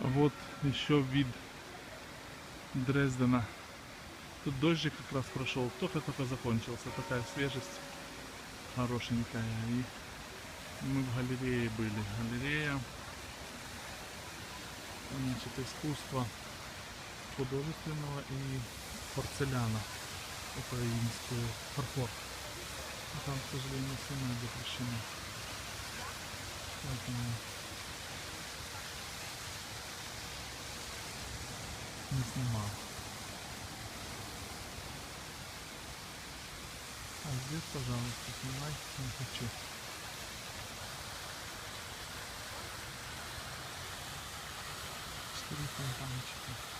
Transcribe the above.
Вот еще вид Дрездена. Тут дождик как раз прошел, только-только закончился. Такая свежесть хорошенькая. И мы в галерее были. Галерея значит, искусства художественного и порцеляна украинскую фарфор. Там, к сожалению, снимать запрещено. Поэтому не снимал. А здесь, пожалуйста, снимай, не хочу. Четыре фонтанчика.